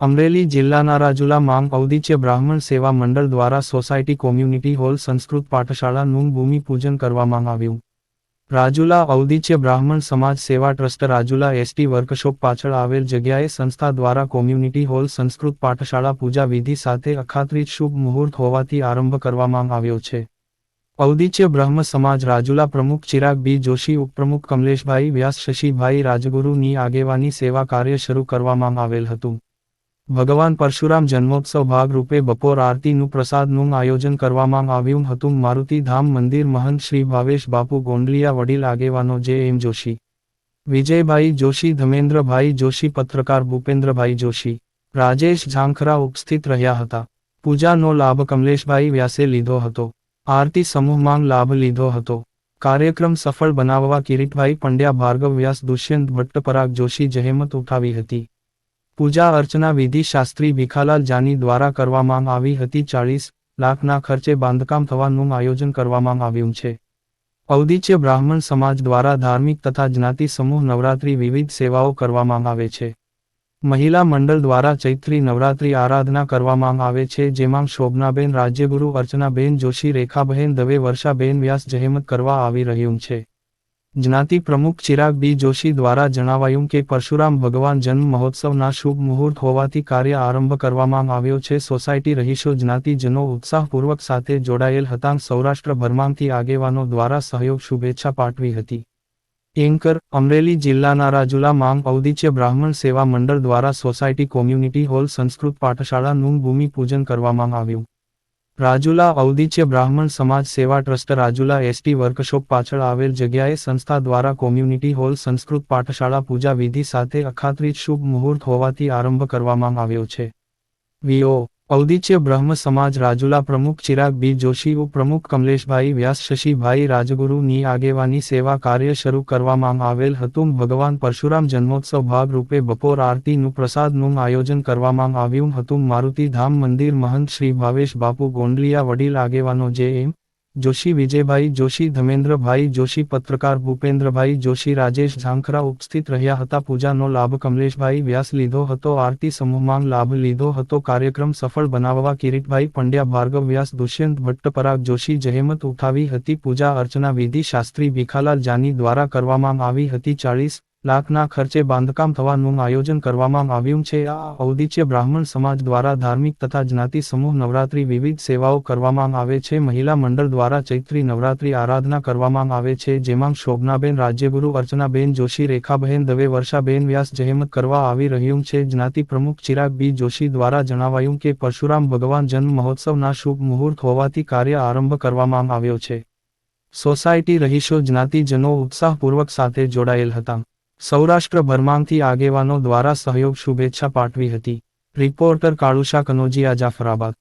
અમરેલી જિલ્લાના રાજુલા માંગ ઔદિત્ય બ્રાહ્મણ સેવા મંડળ દ્વારા સોસાયટી કોમ્યુનિટી હોલ સંસ્કૃત પાઠશાળાનું ભૂમિપૂજન કરવામાં આવ્યું. રાજુલા ઔદિત્ય બ્રાહ્મણ સમાજ સેવા ટ્રસ્ટ રાજુલા એસટી વર્કશોપ પાછળ આવેલ જગ્યાએ સંસ્થા દ્વારા કોમ્યુનિટી હોલ સંસ્કૃત પાઠશાળા પૂજા વિધિ સાથે અખાત્રિત શુભ મુહૂર્ત હોવાથી આરંભ કરવામાં આવ્યો છે. ઔદિત્ય બ્રહ્મ સમાજ રાજુલા પ્રમુખ ચિરાગ બી જોશી, ઉપપ્રમુખ કમલેશભાઈ વ્યાસ, શશીભાઈ રાજગુરુની આગેવાની સેવા કાર્ય શરૂ કરવામાં આવેલ હતું. ભગવાન પરશુરામ જન્મોત્સવ ભાગરૂપે બપોર આરતીનું પ્રસાદનું આયોજન કરવામાં આવ્યું હતું. મારુતિ ધામ મંદિર મહંત શ્રી ભાવેશ બાપુ ગોંડલિયા વડીલ આગેવાનો જે એમ જોશી, વિજયભાઈ જોશી, ધમેન્દ્રભાઈ જોશી, પત્રકાર ભૂપેન્દ્રભાઈ જોશી, રાજેશ ઝાંખરા ઉપસ્થિત રહ્યા હતા. પૂજાનો લાભ કમલેશભાઈ વ્યાસે લીધો હતો. આરતી સમૂહમાં લાભ લીધો હતો. કાર્યક્રમ સફળ બનાવવા કિરીટભાઈ પંડ્યા, ભાર્ગવ વ્યાસ, દુષ્યંત ભટ્ટ, પરાગ જોશી, જહેમત ઉઠાવી હતી. પૂજા અર્ચના વિધિ શાસ્ત્રી ભીખાલાલ જાની દ્વારા કરવામાં આવી હતી ચાળીસ લાખના ખર્ચે બાંધકામ થવાનું આયોજન કરવામાં આવ્યું છે. ઔદિત્ય બ્રાહ્મણ સમાજ દ્વારા ધાર્મિક તથા જ્ઞાતિ સમૂહ નવરાત્રી વિવિધ સેવાઓ કરવામાં આવે છે. મહિલા મંડળ દ્વારા ચૈત્રી નવરાત્રી આરાધના કરવામાં આવે છે, જેમાં શોભનાબેન રાજ્યગુરુ અર્ચનાબેન જોશી, રેખાબહેન દવે, વર્ષાબેન વ્યાસ જહેમત કરવા આવી રહ્યું છે. જ્ઞાતિ પ્રમુખ ચિરાગ બી જોશી દ્વારા જણાવાયું કે પરશુરામ ભગવાન જન્મ મહોત્સવના શુભ મુહૂર્ત હોવાથી કાર્ય આરંભ કરવામાં આવ્યો છે. સોસાયટી રહીશો જ્ઞાતિજનો ઉત્સાહપૂર્વક સાથે જોડાયેલ હતા. સૌરાષ્ટ્રભરમાંથી આગેવાનો દ્વારા સહયોગ શુભેચ્છા પાઠવી હતી. એન્કર, અમરેલી જિલ્લાના રાજુલા માંગ ઔદિચ્ય બ્રાહ્મણ સેવા મંડળ દ્વારા સોસાયટી કોમ્યુનિટી હોલ સંસ્કૃત પાઠશાળાનું ભૂમિપૂજન કરવામાં આવ્યું. રાજુલા ઔદિત્ય બ્રાહ્મણ સમાજ સેવા ટ્રસ્ટ રાજુલા એસટી વર્કશોપ પાછળ આવેલ જગ્યાએ સંસ્થા દ્વારા કોમ્યુનિટી હોલ સંસ્કૃત પાઠશાળા પૂજા વિધિ સાથે અખાત્રિત શુભ મુહૂર્ત હોવાથી આરંભ કરવામાં આવ્યો છે. વીઓ ઔદિત્ય બ્રહ્મ સમાજ રાજુલા પ્રમુખ ચિરાગ બી જોશી ઉપપ્રમુખ કમલેશભાઈ વ્યાસ, શશીભાઈ રાજગુરુની આગેવાની સેવા કાર્ય શરૂ કરવામાં આવેલ હતું. ભગવાન પરશુરામ જન્મોત્સવ ભાગરૂપે બપોર આરતીનું પ્રસાદનું આયોજન કરવામાં આવ્યું હતું. મારુતિ ધામ મંદિર મહંત શ્રી ભાવેશ બાપુ ગોંડલિયા વડીલ આગેવાનો જે એમ જોશી વિજયભાઈ, જોશી ધમેન્દ્રભાઈ, જોશી પત્રકાર ભૂપેન્દ્રભાઈ, જોશી રાજેશ ઝાંખરા ઉપસ્થિત રહ્યા હતા. પૂજાનો લાભ કમલેશભાઈ વ્યાસ લીધો હતો. આરતી સમૂહમાં લાભ લીધો હતો. કાર્યક્રમ સફળ બનાવવા કિરીટભાઈ પંડ્યા, ભાર્ગવ વ્યાસ, દુષ્યંત ભટ્ટ પરાગ જોશી જહેમત ઉઠાવી હતી. પૂજા અર્ચના વિધિ શાસ્ત્રી ભીખાલાલ જાની દ્વારા કરવામાં આવી હતી. ચાળીસ લાખના ખર્ચે બાંધકામ થવાનું આયોજન કરવામાં આવ્યું છે. આ ઔદિત્ય બ્રાહ્મણ સમાજ દ્વારા ધાર્મિક તથા જ્ઞાતિ સમૂહ નવરાત્રી વિવિધ સેવાઓ કરવામાં આવે છે. મહિલા મંડળ દ્વારા ચૈત્રી નવરાત્રી આરાધના કરવામાં આવે છે. જેમાં શોભનાબેન, રાજ્યગુરુ અર્ચનાબેન, જોશી રેખાબહેન, દવે વર્ષાબેન, વ્યાસ જહેમત કરવા આવી રહ્યું છે. જ્ઞાતિ પ્રમુખ ચિરાગ બી જોશી દ્વારા જણાવાયું કે પરશુરામ ભગવાન જન્મ મહોત્સવના શુભ મુહૂર્ત હોવાથી કાર્ય આરંભ કરવામાં આવ્યો છે. સોસાયટી રહીશો જ્ઞાતિજનો ઉત્સાહપૂર્વક સાથે જોડાયેલ હતા. સૌરાષ્ટ્રભરમાંથી આગેવાનો દ્વારા સહયોગ શુભેચ્છા પાઠવી હતી. રિપોર્ટર કાળુશા કનોજીયા જાફરાબાદ.